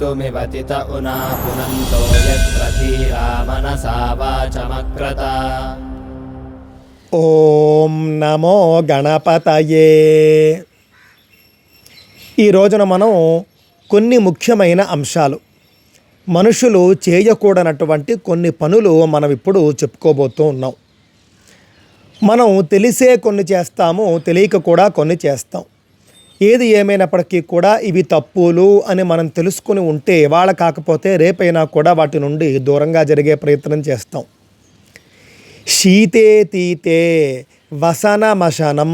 कर्तुमिवतित उना पुनन्तो यत्र धीरा मनसा वाचमक्रत ఓం నమో గణపతయే ఈ రోజున మనం కొన్ని ముఖ్యమైన అంశాలు మనుషులు చేయకూడనటువంటి కొన్ని పనులు మనం ఇప్పుడు చెప్పుకోబోతూ ఉన్నాం మనం తెలిసే కొన్ని చేస్తాము తెలియక కూడా కొన్ని చేస్తాం ఏది ఏమైనప్పటికీ కూడా ఇవి తప్పులు అని మనం తెలుసుకుని ఉంటే వాళ్ళ కాకపోతే రేపైనా కూడా వాటి నుండి దూరంగా జరిగే ప్రయత్నం చేస్తాం. శీతే తీతే వసనమశనం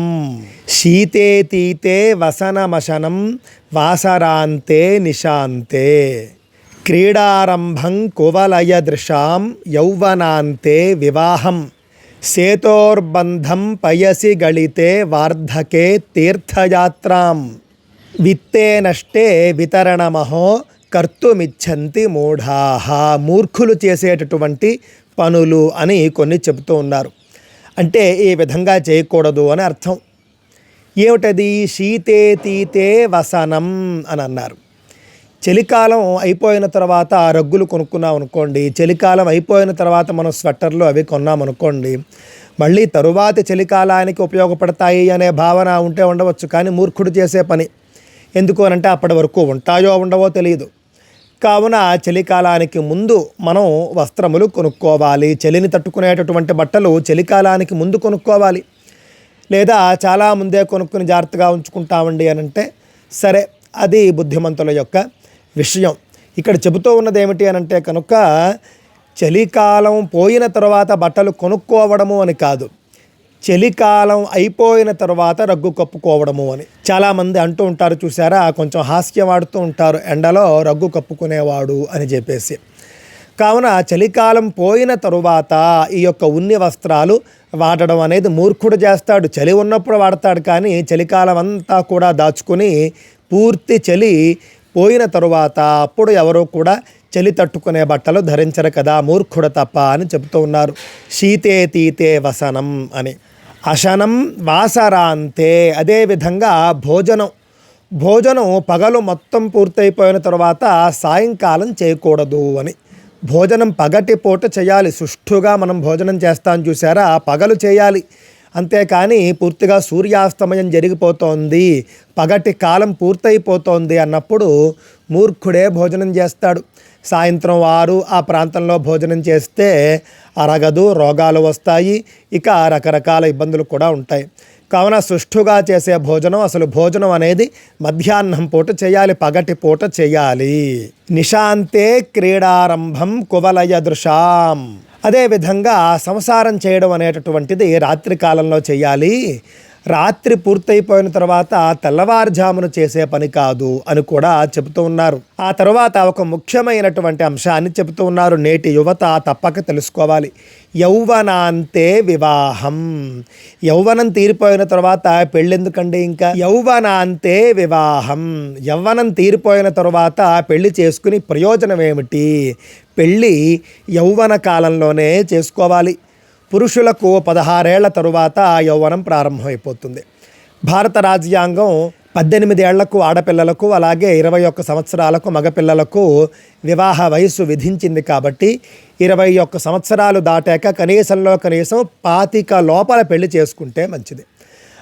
శీతే తీతే వసనమశనం వాసరాంతే నిశాంతే. క్రీడారంభం కువలయ దృశాం యౌవనాంతే వివాహం. సేతోర్బంధం పయసి గళితే వార్ధకే తీర్థయాత్రాం. విత్తే నష్టే వితరణమహో కర్తుమిచ్చంతి మూఢాహ. మూర్ఖులు చేసేటటువంటి పనులు అని కొన్ని చెబుతూ ఉన్నారు. అంటే ఈ విధంగా చేయకూడదు అని అర్థం. ఏమిటది? శీతే తీతే వసనం అని అన్నారు. చలికాలం అయిపోయిన తర్వాత రగ్గులు కొనుక్కున్నాం అనుకోండి చలికాలం అయిపోయిన తర్వాత మనం స్వెట్టర్లు అవి కొన్నాం అనుకోండి మళ్ళీ తరువాతి చలికాలానికి ఉపయోగపడతాయి అనే భావన ఉంటే ఉండవచ్చు కానీ మూర్ఖుడు చేసే పని ఎందుకు అనంటే అప్పటి వరకు ఉంటాయో ఉండవో తెలియదు. కావున చలికాలానికి ముందు మనం వస్త్రములు కొనుక్కోవాలి చలిని తట్టుకునేటటువంటి బట్టలు చలికాలానికి ముందు కొనుక్కోవాలి లేదా చాలా ముందే కొనుక్కుని జాగ్రత్తగా ఉంచుకుంటామండి అని అంటే సరే అది బుద్ధిమంతుల యొక్క విషయం. ఇక్కడ చెబుతూ ఉన్నది ఏమిటి అని అంటే కనుక చలికాలం పోయిన తర్వాత బట్టలు కొనుక్కోవడము అని కాదు. చలికాలం అయిపోయిన తర్వాత రగ్గు కప్పుకోవడము అని. చాలామంది అంటూ ఉంటారు చూసారా కొంచెం హాస్యం ఆడుతూ ఉంటారు ఎండలో రగ్గు కప్పుకునేవాడు అని చెప్పేసి. కావున చలికాలం పోయిన తరువాత ఈ యొక్క ఉన్ని వస్త్రాలు వాడడం అనేది మూర్ఖుడు చేస్తాడు. చలి ఉన్నప్పుడు వాడతాడు కానీ చలికాలం అంతా కూడా దాచుకుని పూర్తి చలి పోయిన తరువాత అప్పుడు ఎవరో కూడా చలి తట్టుకునే బట్టలు ధరించరు కదా మూర్ఖుడు తప్ప అని చెబుతూ ఉన్నారు. శీతే తీతే వసనం అని. అశనం వాసరాంతే అదేవిధంగా భోజనం. భోజనం పగలు మొత్తం పూర్తయిపోయిన తర్వాత సాయంకాలం చేయకూడదు అని. భోజనం పగటి పూట చేయాలి. సుష్ఠుగా మనం భోజనం చేస్తాం చూసారా పగలు చేయాలి. అంతేకాని పూర్తిగా సూర్యాస్తమయం జరిగిపోతోంది పగటి కాలం పూర్తయిపోతోంది అన్నప్పుడు మూర్ఖుడే భోజనం చేస్తాడు. సాయంత్రం ఆరు ఆ ప్రాంతంలో భోజనం చేస్తే అరగదు రోగాలు వస్తాయి ఇక రకరకాల ఇబ్బందులు కూడా ఉంటాయి. కావున సుష్ఠుగా చేసే భోజనం అసలు భోజనం అనేది మధ్యాహ్నం పూట చేయాలి పగటి పూట చేయాలి. నిశాంతే క్రీడారంభం కువలయ దృశాం అదేవిధంగా సంసారం చేయడం అనేటటువంటిది రాత్రి కాలంలో చేయాలి. రాత్రి పూర్తయిపోయిన తర్వాత తెల్లవారుజామున చేసే పని కాదు అని కూడా చెబుతూ ఉన్నారు. ఆ తర్వాత ఒక ముఖ్యమైనటువంటి అంశాన్ని చెబుతూ ఉన్నారు. నేటి యువత తప్పక తెలుసుకోవాలి. యౌవనాంతే వివాహం. యౌవనం తీరిపోయిన తర్వాత పెళ్ళెందుకండి ఇంకా? యౌవనాంతే వివాహం. యౌవనం తీరిపోయిన తర్వాత పెళ్ళి చేసుకుని ప్రయోజనం ఏమిటి పెళ్ళి యౌవన కాలంలోనే చేసుకోవాలి. పురుషులకు పదహారేళ్ళ తరువాత యౌవనం ప్రారంభమైపోతుంది. భారత రాజ్యాంగం పద్దెనిమిది ఏళ్ళకు ఆడపిల్లలకు అలాగే ఇరవై ఒక్క సంవత్సరాలకు మగపిల్లలకు వివాహ వయస్సు విధించింది కాబట్టి ఇరవై ఒక్క సంవత్సరాలు దాటాక కనీసంలో కనీసం పాతిక లోపల పెళ్ళి చేసుకుంటే మంచిది.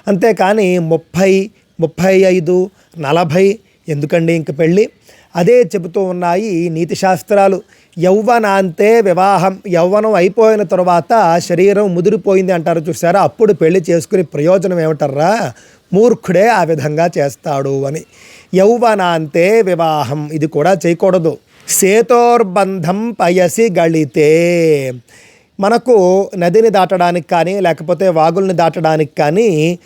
అంతేకాని ముప్పై ముప్పై ఐదు నలభై ఎందుకండి ఇంక పెళ్ళి అదే చెబుతూ ఉన్నాయి నీతి శాస్త్రాలు. యౌవనాంతే వివాహం. యౌవనం అయిపోయిన తర్వాత శరీరం ముదిరిపోయింది అంటారు చూసారా అప్పుడు పెళ్ళి చేసుకుని ప్రయోజనం ఏమిటర్రా? మూర్ఖుడే ఆ విధంగా చేస్తాడు అని. యౌవనాంతే వివాహం. ఇది కూడా చేయకూడదు. సేతోర్బంధం పయసి గళితే. మనకు నదిని దాటడానికి కానీ లేకపోతే వాగుల్ని దాటడానికి కానీ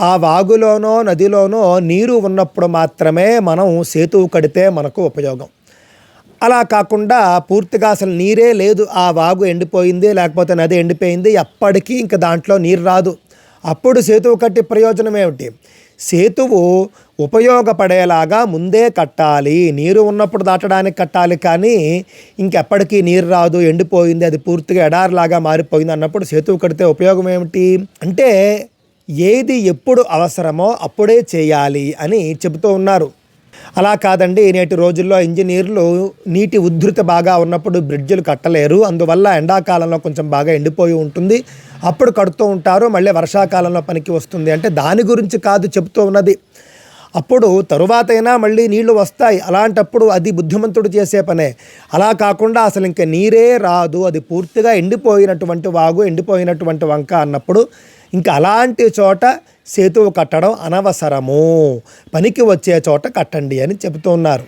ఆ వాగులోనో నదిలోనో నీరు ఉన్నప్పుడు మాత్రమే మనం సేతువు కడితే మనకు ఉపయోగం. అలా కాకుండా పూర్తిగా అసలు నీరే లేదు. ఆ వాగు ఎండిపోయింది లేకపోతే నది ఎండిపోయింది. ఎప్పటికీ ఇంక దాంట్లో నీరు రాదు. అప్పుడు సేతువు కట్టి ప్రయోజనం ఏమిటి? సేతువు ఉపయోగపడేలాగా ముందే కట్టాలి. నీరు ఉన్నప్పుడు దాటడానికి కట్టాలి కానీ ఇంకెప్పటికీ నీరు రాదు ఎండిపోయింది అది పూర్తిగా ఎడారిలాగా మారిపోయింది అన్నప్పుడు సేతువు కడితే ఉపయోగం ఏమిటి? అంటే ఏది ఎప్పుడు అవసరమో అప్పుడే చేయాలి అని చెబుతూ ఉన్నారు. అలా కాదండి నేటి రోజుల్లో ఇంజనీర్లు నీటి ఉధృతి బాగా ఉన్నప్పుడు బ్రిడ్జిలు కట్టలేరు. అందువల్ల ఎండాకాలంలో కొంచెం బాగా ఎండిపోయి ఉంటుంది. అప్పుడు కడుతూ ఉంటారు మళ్ళీ వర్షాకాలంలో పనికి వస్తుంది. అంటే దాని గురించి కాదు చెబుతూ ఉన్నది. అప్పుడు తరువాతైనా మళ్ళీ నీళ్ళు వస్తాయి. అలాంటప్పుడు అది బుద్ధిమంతుడు చేసే పనే. అలా కాకుండా అసలు ఇంక నీరే రాదు. అది పూర్తిగా ఎండిపోయినటువంటి వాగు ఎండిపోయినటువంటి వంక అన్నప్పుడు ఇంకా అలాంటి చోట సేతువు కట్టడం అనవసరము. పనికి వచ్చే చోట కట్టండి అని చెబుతున్నారు.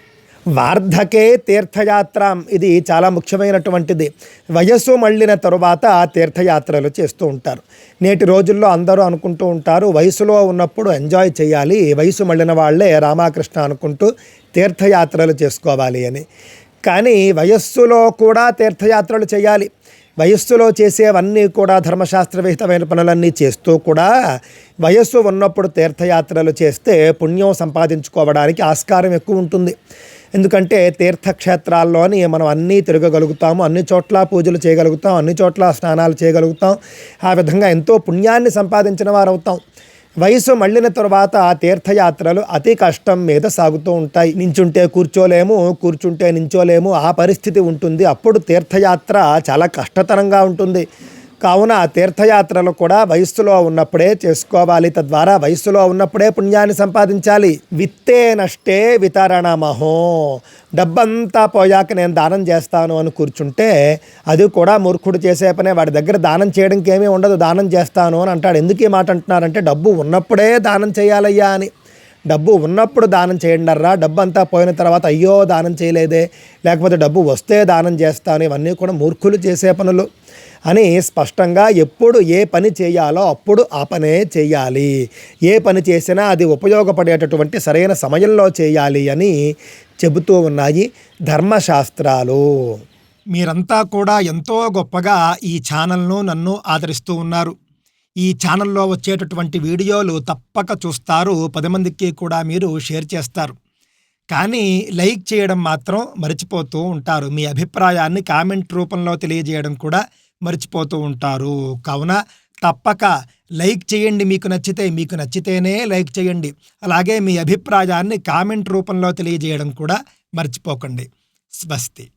వార్ధకే తీర్థయాత్ర. ఇది చాలా ముఖ్యమైనటువంటిది. వయస్సు మళ్ళిన తరువాత తీర్థయాత్రలు చేస్తూ ఉంటారు. నేటి రోజుల్లో అందరూ అనుకుంటూ ఉంటారు వయసులో ఉన్నప్పుడు ఎంజాయ్ చేయాలి వయసు మళ్ళిన వాళ్ళే రామకృష్ణ అనుకుంటూ తీర్థయాత్రలు చేసుకోవాలి అని. కానీ వయస్సులో కూడా తీర్థయాత్రలు చేయాలి. వయస్సులో చేసేవన్నీ కూడా ధర్మశాస్త్ర విహితమైన పనులన్నీ చేస్తూ కూడా వయస్సు ఉన్నప్పుడు తీర్థయాత్రలు చేస్తే పుణ్యం సంపాదించుకోవడానికి ఆస్కారం ఎక్కువ ఉంటుంది. ఎందుకంటే తీర్థక్షేత్రాల్లోని మనం అన్నీ తిరగగలుగుతాము అన్ని చోట్ల పూజలు చేయగలుగుతాం అన్ని చోట్ల స్నానాలు చేయగలుగుతాం ఆ విధంగా ఎంతో పుణ్యాన్ని సంపాదించిన వారు అవుతాం వయసు మళ్ళిన తర్వాత తీర్థయాత్రలు అతి కష్టం మీద సాగుతూ ఉంటాయి. నించుంటే కూర్చోలేము కూర్చుంటే నించోలేము ఆ పరిస్థితి ఉంటుంది. అప్పుడు తీర్థయాత్ర చాలా కష్టతరంగా ఉంటుంది. కావున తీర్థయాత్రలు కూడా వయస్సులో ఉన్నప్పుడే చేసుకోవాలి. తద్వారా వయస్సులో ఉన్నప్పుడే పుణ్యాన్ని సంపాదించాలి. విత్తే నష్టే వితరణమహో డబ్బంతా పోయాక నేను దానం చేస్తాను అని కూర్చుంటే అది కూడా మూర్ఖుడు చేసే పనే. వాడి దగ్గర దానం చేయడానికి ఏమీ ఉండదు. దానం చేస్తాను అని అంటాడు. ఎందుకు ఈ మాట అంటున్నారంటే డబ్బు ఉన్నప్పుడే దానం చేయాలయ్యా అని. డబ్బు ఉన్నప్పుడు దానం చేయండి డబ్బు అంతా పోయిన తర్వాత అయ్యో దానం చేయలేదే లేకపోతే డబ్బు వస్తే దానం చేస్తాను ఇవన్నీ కూడా మూర్ఖులు చేసే పనులు అని స్పష్టంగా ఎప్పుడు ఏ పని చేయాలో అప్పుడు ఆ పనే చేయాలి. ఏ పని చేసినా అది ఉపయోగపడేటటువంటి సరైన సమయంలో చేయాలి అని చెబుతూ ఉన్నాయి ధర్మశాస్త్రాలు. మీరంతా కూడా ఎంతో గొప్పగా ఈ ఛానల్ను నన్ను ఆదరిస్తూ ఉన్నారు. ఈ ఛానల్లో వచ్చేటటువంటి వీడియోలు తప్పక చూస్తారు. పది మందికి కూడా మీరు షేర్ చేస్తారు. కానీ లైక్ చేయడం మాత్రం మర్చిపోతూ ఉంటారు. మీ అభిప్రాయాన్ని కామెంట్ రూపంలో తెలియజేయడం కూడా మర్చిపోతూ ఉంటారు. కావున తప్పక లైక్ చేయండి. మీకు నచ్చితే మీకు నచ్చితేనే లైక్ చేయండి. అలాగే మీ అభిప్రాయాన్ని కామెంట్ రూపంలో తెలియజేయడం కూడా మర్చిపోకండి. స్వస్తి.